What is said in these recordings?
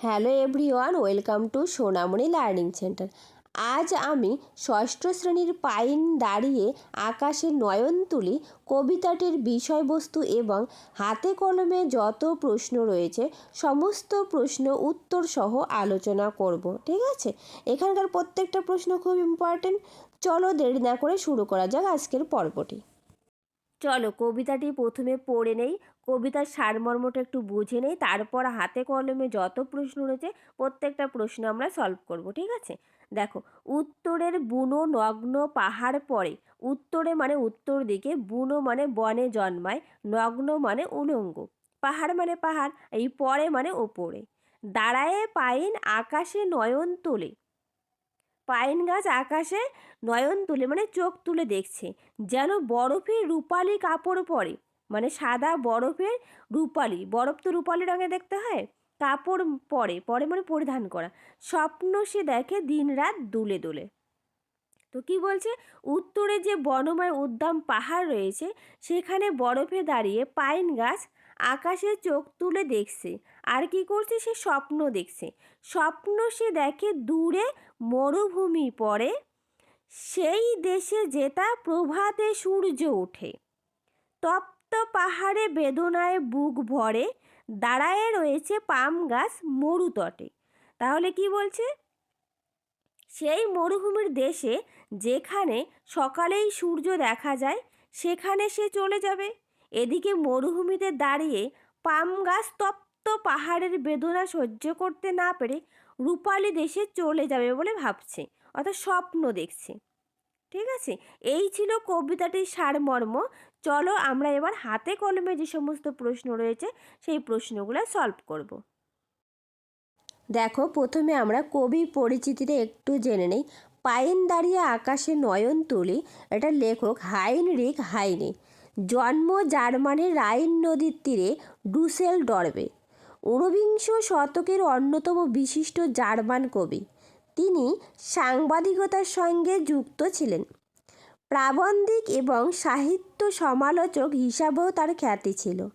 Hello everyone welcome to Sonamoni learning centre আজ আমি ষষ্ঠ শ্রেণির পাইন দাঁড়িয়ে আকাশে নয়ন তুলি, কবিতাটির বিষয়বস্তু এবং হাতে কলমে যত প্রশ্ন রয়েছে, সমস্ত প্রশ্ন উত্তর সহ আলোচনা করব, ঠিক আছে? এখানকার প্রত্যেকটা প্রশ্ন খুব ইম্পর্টেন্ট চলো দেরি না করে শুরু করা যাক আজকের পর্বটি। চলো কবিতাটি প্রথমে পড়ে নেই। কবিতার সারমর্মটা একটু বুঝে নেই। তারপর হাতে কলমে যত প্রশ্ন রয়েছে, প্রত্যেকটা প্রশ্ন আমরা সলভ করব, ঠিক আছে? দেখো, উত্তরের বুনো নগ্ন পাহাড় পরে। উত্তরে মানে উত্তর দিকে, বুনো মানে বনে জন্মায়, নগ্ন মানে উলঙ্গ। পাহাড় মানে পাহাড়, এই পরে মানে ওপরে। দাঁড়ায়ে পাইন আকাশে নয়ন তোলে। পাইন গাছ আকাশে নয়ন তুলে মানে চোখ তুলে দেখছে, যেন বরফের রূপালি কাপড় পরে মানে সাদা বরফের রূপালি, বরফ তো রূপালি রঙে দেখতে হয়, কাপড় পরে পরে মানে পরিধান করা। স্বপ্ন সে দেখে দিনরাত দুলে দুলে। তো কি বলছে? উত্তরে যে বনময় উদ্যাম পাহাড় রয়েছে, সেখানে বরফে দাঁড়িয়ে পাইন গাছ আকাশে চোখ তুলে দেখছে। আর কি করছে সে স্বপ্ন দেখছে। স্বপ্ন সে দেখে দূরে মরুভূমি পড়ে। সেই দেশে যেতা প্রভাতে সূর্য ওঠে। তপ্ত পাহাড়ে বেদনায় বুক ভরে। দাঁড়ায়ে রয়েছে পাম গাছ মরুতটে। তাহলে কি বলছে? সেই মরুভূমির দেশে যেখানে সকালেই সূর্য দেখা যায়, সেখানে সে চলে যাবে। এদিকে মরুভূমিতে দাঁড়িয়ে পাম গাছ তপ্ত পাহাড়ের বেদনা সহ্য করতে না পেরে রূপালী দেশে চলে যাবে বলে ভাবছে, অর্থাৎ স্বপ্ন দেখছে। ঠিক আছে? এই ছিল কবিতাটির সারমর্ম। চলো আমরা এবার হাতে কলমে যে সমস্ত প্রশ্ন রয়েছে, সেই প্রশ্নগুলো সলভ করব। দেখো, প্রথমে আমরা কবির পরিচিতিটা একটু জেনে নেই। পাইন দাঁড়িয়ে আকাশে নয়ন তুলি এটা লেখক হাইনরিক হাইনে। জন্ম জার্মানির রাইন নদীর তীরে ডুসেল ডরবে ঊনবিংশ শতকের অন্যতম বিশিষ্ট জার্মান কবি। তিনি সাংবাদিকতার সঙ্গে যুক্ত ছিলেন। প্রাবন্ধিক এবং সাহিত্য সমালোচক হিসাবেও তার খ্যাতি ছিল।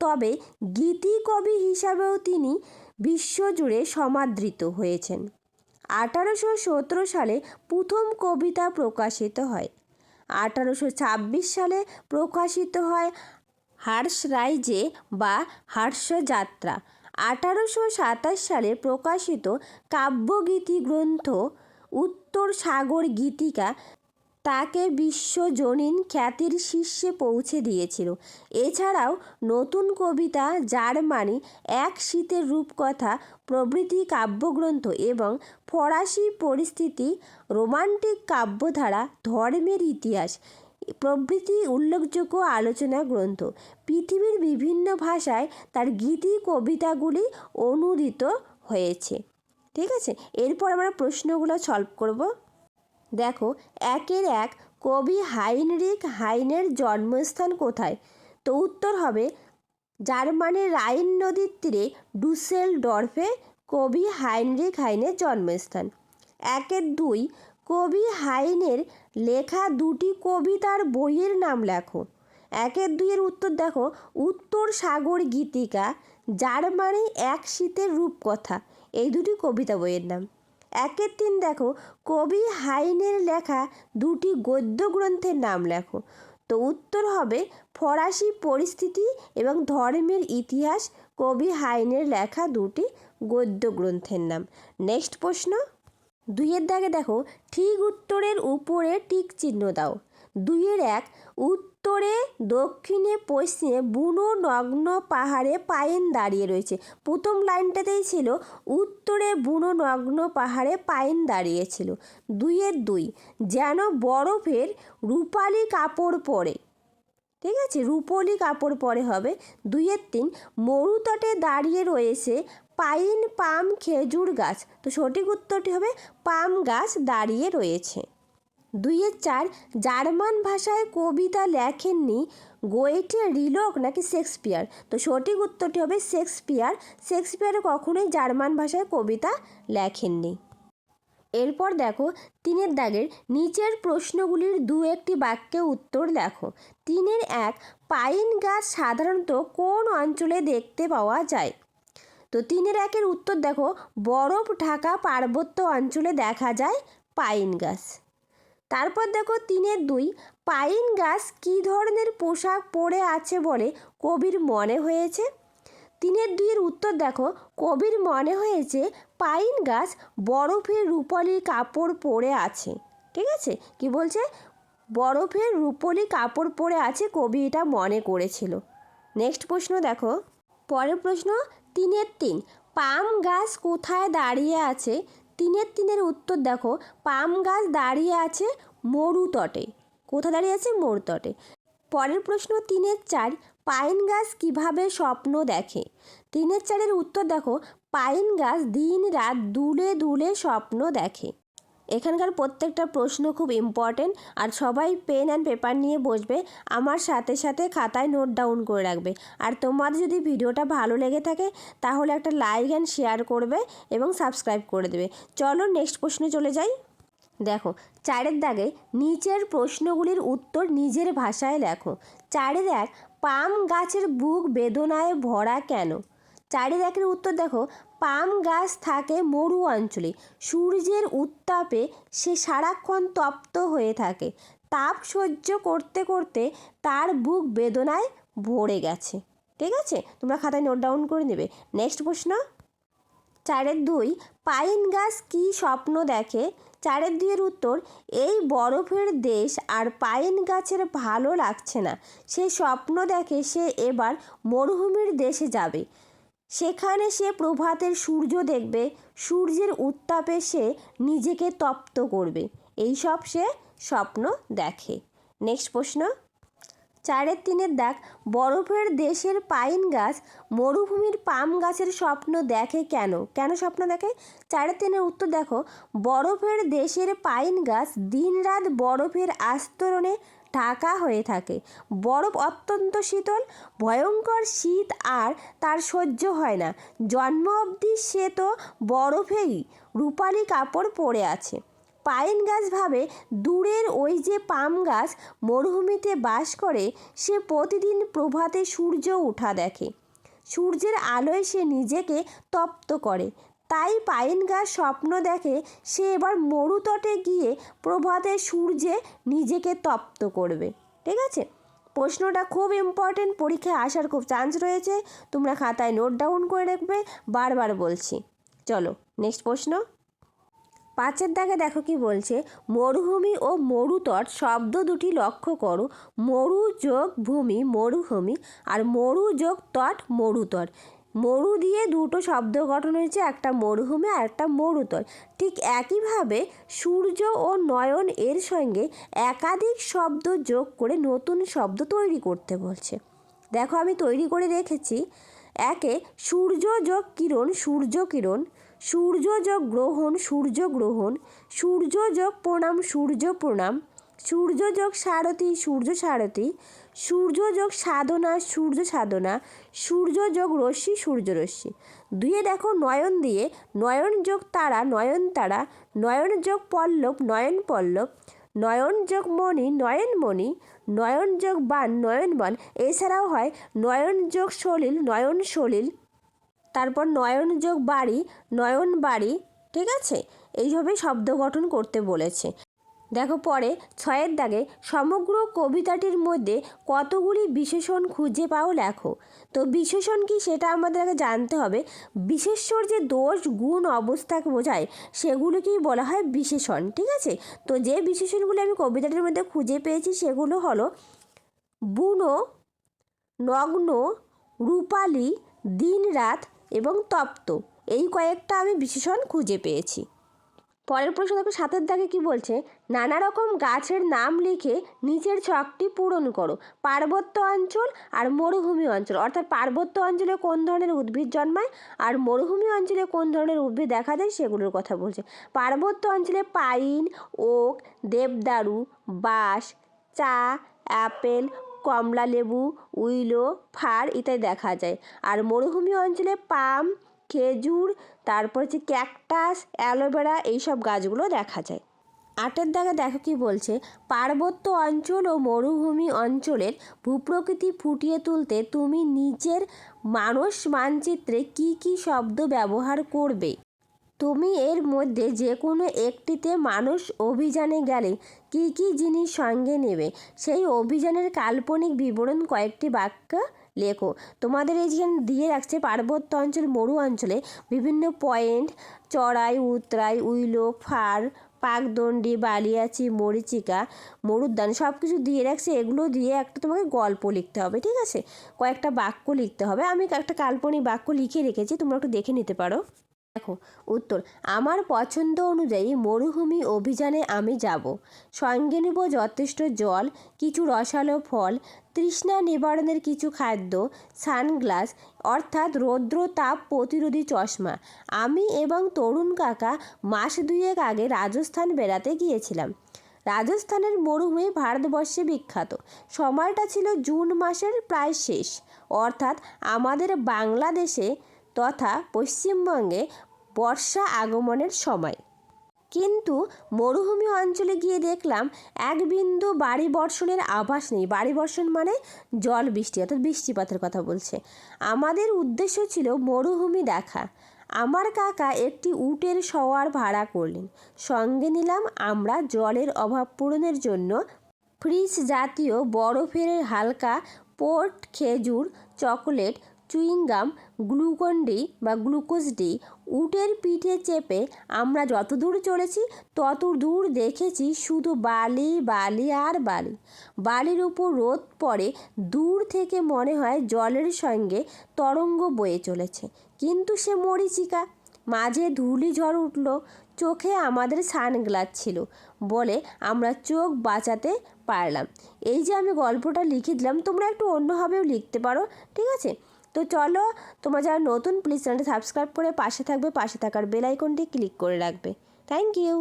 তবে গীতি কবি হিসাবেও তিনি বিশ্বজুড়ে সমাদৃত হয়েছেন। আঠারোশো সতেরো সালে প্রথম কবিতা প্রকাশিত হয়। আঠারোশো ছাব্বিশ সালে প্রকাশিত হয় হার্স রাইজে বা হার্ষযাত্রা আঠারোশো সাতাশ সালে প্রকাশিত কাব্যগীতি গ্রন্থ উত্তর সাগর গীতিকা তাকে বিশ্বজনীন খ্যাতির শীর্ষে পৌঁছে দিয়েছিল। এছাড়াও নতুন কবিতা জার্মানি, এক শীতের রূপকথা, প্রভৃতি কাব্যগ্রন্থ এবং ফরাসি পরিস্থিতি, রোমান্টিক কাব্যধারা, ধর্মের ইতিহাস, প্রভৃতি উল্লেখযোগ্য আলোচনা গ্রন্থ। পৃথিবীর বিভিন্ন ভাষায় তার গীতি কবিতাগুলি অনুদিত হয়েছে। ঠিক আছে? এরপর আমরা প্রশ্নগুলো সলভ করব। দেখো, একের এক কবি হাইনরিক হাইনের জন্মস্থান কোথায়? তো উত্তর হবে জার্মানির রাইন নদীর তীরে ডুসেল ডরফে কবি হাইনরিক হাইনের জন্মস্থান। একের দুই, কবি হাইনের লেখা দুটি কবিতার বইয়ের নাম লেখো। একের দুইয়ের উত্তর দেখো, উত্তর সাগর গীতিকা, জার্মানি এক শীতের রূপকথা, এই দুটি কবিতা বইয়ের নাম। একের তিন দেখো, কবি হাইনের লেখা দুটি গদ্য গ্রন্থের নাম লেখো। তো উত্তর হবে, ফরাসি পরিস্থিতি এবং ধর্মের ইতিহাস, কবি হাইনের লেখা দুটি গদ্য গ্রন্থের নাম। নেক্সট প্রশ্ন। দুইয়ের দাগে দেখো, ঠিক উত্তরের উপরে টিক চিহ্ন দাও। দুইয়ের এক, উত্তরে দক্ষিণে, পশ্চিমে বুনো নগ্ন পাহাড়ে পাইন দাঁড়িয়ে রয়েছে। প্রথম লাইনটাতেই ছিল, উত্তরে বুনো নগ্ন পাহাড়ে পাইন দাঁড়িয়েছিল দুইয়ের দুই, যেন বরফের রূপালি কাপড় পরে। ঠিক আছে, রূপলি কাপড় পরে হবে। দুইয়ের তিন, মরুতটে দাঁড়িয়ে রয়েছে পাইন পাম খেজুর গাছ। তো সঠিক উত্তরটি হবে, পাম গাছ দাঁড়িয়ে রয়েছে। দুইয়ের চার জার্মান ভাষায় কবিতা লেখেননি, গোয়েটে রিলক নাকি শেক্সপিয়ার? তো সঠিক উত্তরটি হবে শেক্সপিয়ার। শেক্সপিয়ার কখনোই জার্মান ভাষায় কবিতা লেখেননি। এরপর দেখো, তিনের দাগের নিচের প্রশ্নগুলির দু একটি বাক্যে উত্তর লেখো। তিনের এক, পাইন গাছ সাধারণত কোন অঞ্চলে দেখতে পাওয়া যায়? তো তিনের একের উত্তর দেখো, বরফ ঢাকা পার্বত্য অঞ্চলে দেখা যায় পাইন গাছ। তারপর দেখো তিনের দুই, পাইন গাছ কী ধরনের পোশাক পরে আছে বলে কবির মনে হয়েছে? তিনের দুইয়ের উত্তর দেখো, কবির মনে হয়েছে পাইন গাছ বরফের রূপালি কাপড় পরে আছে। ঠিক আছে? কি বলছে? বরফের রূপলি কাপড় পরে আছে কবি এটা মনে করেছিল। নেক্সট প্রশ্ন দেখো। পরের প্রশ্ন, তিনের তিন, পাম গাছ কোথায় দাঁড়িয়ে আছে? তিনের তিনের উত্তর দেখো। পাম গাছ দাঁড়িয়ে আছে মরু তটে। কোথা দাঁড়িয়ে আছে? মরু তটে। পরের প্রশ্ন, তিনের চার পাইন গাছ কীভাবে স্বপ্ন দেখে? তিনের চারের উত্তর দেখো, পাইন গাছ দিন রাত দুলে দুলে স্বপ্ন দেখে। এখানকার প্রত্যেকটা প্রশ্ন খুব ইম্পর্টেন্ট আর সবাই পেন অ্যান্ড পেপার নিয়ে বসবে, আমার সাথে সাথে খাতায় নোট ডাউন করে রাখবে। আর তোমাদের যদি ভিডিওটা ভালো লেগে থাকে, তাহলে একটা লাইক অ্যান্ড শেয়ার করবে এবং সাবস্ক্রাইব করে দেবে। চলো নেক্সট প্রশ্নে চলে যাই। দেখো, চারের দাগে নিচের প্রশ্নগুলির উত্তর নিজের ভাষায় লেখো। চারের এক, পাম গাছের বুক বেদনায় ভরা কেন? চারের একের উত্তর দেখো, পাম গাছ থাকে মরু অঞ্চলে। সূর্যের উত্তাপে সে সারাক্ষণ তপ্ত হয়ে থাকে। তাপ সহ্য করতে করতে তার বুক বেদনায় ভরে গেছে। ঠিক আছে? তোমরা খাতায় নোট ডাউন করে নেবে। নেক্সট প্রশ্ন। চারের দুই, পাইন গাছ কী স্বপ্ন দেখে? চারের দুইয়ের উত্তর, এই বরফের দেশ আর পাইন গাছের ভালো লাগছে না। সে স্বপ্ন দেখে সে এবার মরুভূমির দেশে যাবে। সেখানে সে প্রভাতের সূর্য দেখবে, সূর্যের উত্তাপে সে নিজেকে তপ্ত করবে। এই সব সে স্বপ্ন দেখে। নেক্সট প্রশ্ন। চারের তিনের দাগ, বরফের দেশের পাইন গাছ, মরুভূমির পাম গাছের স্বপ্ন দেখে কেন? কেন স্বপ্ন দেখে? চারের তিনের উত্তর দেখো। বরফের দেশের পাইন গাছ দিনরাত বরফের আস্তরণে ঢাকা হয়ে থাকে। বরফ অত্যন্ত শীতল, ভয়ঙ্কর শীত আর তার সহ্য হয় না। জন্ম অবধি সে তো বরফেই রূপালি কাপড় পরে আছে। পাইন গাছ ভাবে দূরের ওই যে পাম গাছ মরুভূমিতে বাস করে, সে প্রতিদিন প্রভাতে সূর্য উঠা দেখে। সূর্যের আলোয় সে নিজেকে তপ্ত করে। তাই পাইন গাছ স্বপ্ন দেখে সে এবার মরুতটে গিয়ে প্রভাতে সূর্যে নিজেকে তপ্ত করবে। ঠিক আছে? প্রশ্নটা খুব ইম্পর্টেন্ট পরীক্ষায় আসার খুব চান্স রয়েছে। তোমরা খাতায় নোট ডাউন করে রাখবে। বারবার বলছি। চলো নেক্সট প্রশ্ন। পাঁচের দাগে দেখো কি বলছে, মরুভূমি ও মরুতট শব্দ দুটি লক্ষ্য করো। মরু যোগ ভূমি, মরুভূমি, আর মরু যোগ তট, মরুতট। মরু দিয়ে দুটো শব্দ গঠন হয়েছে, একটা মরুভূমি আর একটা মরুতট ঠিক একইভাবে সূর্য ও নয়ন এর সঙ্গে একাধিক শব্দ যোগ করে নতুন শব্দ তৈরি করতে বলছে। দেখো আমি তৈরি করে রেখেছি একে সূর্য যোগ কিরণ, সূর্য কিরণ, সূর্য যোগ গ্রহণ, সূর্য গ্রহণ, সূর্য যোগ প্রণাম, সূর্য প্রণাম সূর্য যোগ সারথি, সূর্য সারথি, সূর্য যোগ সাধনা, সূর্য সাধনা, সূর্য যোগ রশ্মি, সূর্য রশ্মি। দুয়ে দেখো নয়ন দিয়ে, নয়ন যোগ তারা, নয়ন তারা, নয়ন যোগ পল্লব, নয়ন পল্লব, নয়ন যোগ মণি, নয়ন মণি, নয়ন যোগ বান, নয়ন বান, এছাড়াও হয় নয়ন যোগ সলিল, নয়ন সলিল, তারপর নয়ন যোগ বাড়ি, নয়ন বাড়ি, ঠিক আছে? এইভাবে শব্দ গঠন করতে বলেছে। দেখো পরে ছয়ের দাগে সমগ্র কবিতাটির মধ্যে কতগুলি বিশেষণ খুঁজে পাও লেখো। তো বিশেষণ কি সেটা আমাদের আগে জানতে হবে। বিশেষ্যর যে দোষ, গুণ অবস্থাকে বোঝায়, সেগুলোকেই বলা হয় বিশেষণ, ঠিক আছে? তো যে বিশেষণগুলো আমি কবিতাটির মধ্যে খুঁজে পেয়েছি সেগুলো হলো বুনো, নগ্ন, রূপালী, দিনরাত এবং তপ্ত। এই কয়েকটা আমি বিশেষণ খুঁজে পেয়েছি। পরের প্রশ্ন দেখো, সাতের দাগে কি বলছে? নানা রকম গাছের নাম লিখে নিচের ছকটি পূরণ করো। পার্বত্য অঞ্চল আর মরুভূমি অঞ্চল। অর্থাৎ পার্বত্য অঞ্চলে কোন ধরনের উদ্ভিদ জন্মায় আর মরুভূমি অঞ্চলে কোন ধরনের উদ্ভিদ দেখা যায় সেগুলোর কথা বলছে। পার্বত্য অঞ্চলে পাইন, ওক, দেবদারু, বাঁশ, চা, অ্যাপেল কমলা লেবু উইলো, ফার ইত্যাদি দেখা যায়। আর মরুভূমি অঞ্চলে পাম খেজুর, তারপর হচ্ছে ক্যাকটাস অ্যালোভেরা এইসব গাছগুলো দেখা যায়। আটের দাগে দেখো কি বলছে? পার্বত্য অঞ্চল ও মরুভূমি অঞ্চলের ভূপ্রকৃতি ফুটিয়ে তুলতে তুমি নিজের মানুষ মানচিত্রে কি কি শব্দ ব্যবহার করবে? তুমি এর মধ্যে যে কোনো একটিতে মানুষ অভিযানে গেলে কি কি জিনিস সঙ্গে নেবে? সেই অভিযানের কাল্পনিক বিবরণ কয়েকটি বাক্য লেখো। তোমাদের এই যেখানে দিয়ে রাখছে পার্বত্য অঞ্চল, মরু অঞ্চলে বিভিন্ন পয়েন্ট, চড়াই, উতরাই, উইলো, ফার, পাকদণ্ডী, বালিয়াচি, মরিচিকা, মরুদ্যান সব কিছু দিয়ে রাখছে। এগুলো দিয়ে একটা তোমাকে গল্প লিখতে হবে, ঠিক আছে? কয়েকটা বাক্য লিখতে হবে। আমি একটা কাল্পনিক বাক্য লিখে রেখেছি, তোমরা একটু দেখে নিতে পারো। দেখো, উত্তর। আমার পছন্দ অনুযায়ী মরুভূমি অভিযানে আমি যাব। সঙ্গে নেব যথেষ্ট জল, কিছু রসালো ফল, তৃষ্ণা নিবারণের কিছু খাদ্য, সানগ্লাস, অর্থাৎ রৌদ্র তাপ প্রতিরোধী চশমা। আমি এবং তরুণ কাকা মাস দুয়েক আগে রাজস্থান বেড়াতে গিয়েছিলাম। রাজস্থানের মরুভূমি ভারতবর্ষে বিখ্যাত। সময়টা ছিল জুন মাসের প্রায় শেষ। অর্থাৎ আমাদের বাংলাদেশে তথা পশ্চিমবঙ্গে বর্ষা আগমনের সময়। কিন্তু মরুভূমি অঞ্চলে গিয়ে দেখলাম, এক বিন্দু বাড়ি বর্ষণের আভাস নেই। বাড়ি বর্ষণ মানে জল বৃষ্টি, অর্থাৎ বৃষ্টিপাতের কথা বলছে। আমাদের উদ্দেশ্য ছিল মরুভূমি দেখা। আমার কাকা একটি উটের সওয়ার ভাড়া করলেন। সঙ্গে নিলাম আমরা জলের অভাব পূরণের জন্য ফ্রিজ জাতীয় বরফের হালকা পোর্ট খেজুর, chocolate, chewing gum Glucon D বা গ্লুকোজ ডি উটের পিঠে চেপে আমরা যত দূর চলেছি তত দূর দেখেছি শুধু বালি বালি আর বালি। বালির উপর রোদ পড়ে দূর থেকে মনে হয় জলের সঙ্গে তরঙ্গ বয়ে চলেছে। কিন্তু সে মরিচিকা, মাঝে ধুলি ঝড় উঠল, চোখে আমাদের সানগ্লাস ছিল বলে আমরা চোখ বাঁচাতে পারলাম। এই যে আমি গল্পটা লিখে দিলাম, তোমরা একটু অন্যভাবেও লিখতে পারো, ঠিক আছে? তো চলো, তোমরা যারা নতুন প্লিজ চ্যানেলটা সাবস্ক্রাইব করে পাশে থাকবে, পাশে থাকার বেল আইকনটি ক্লিক করে রাখবে। Thank you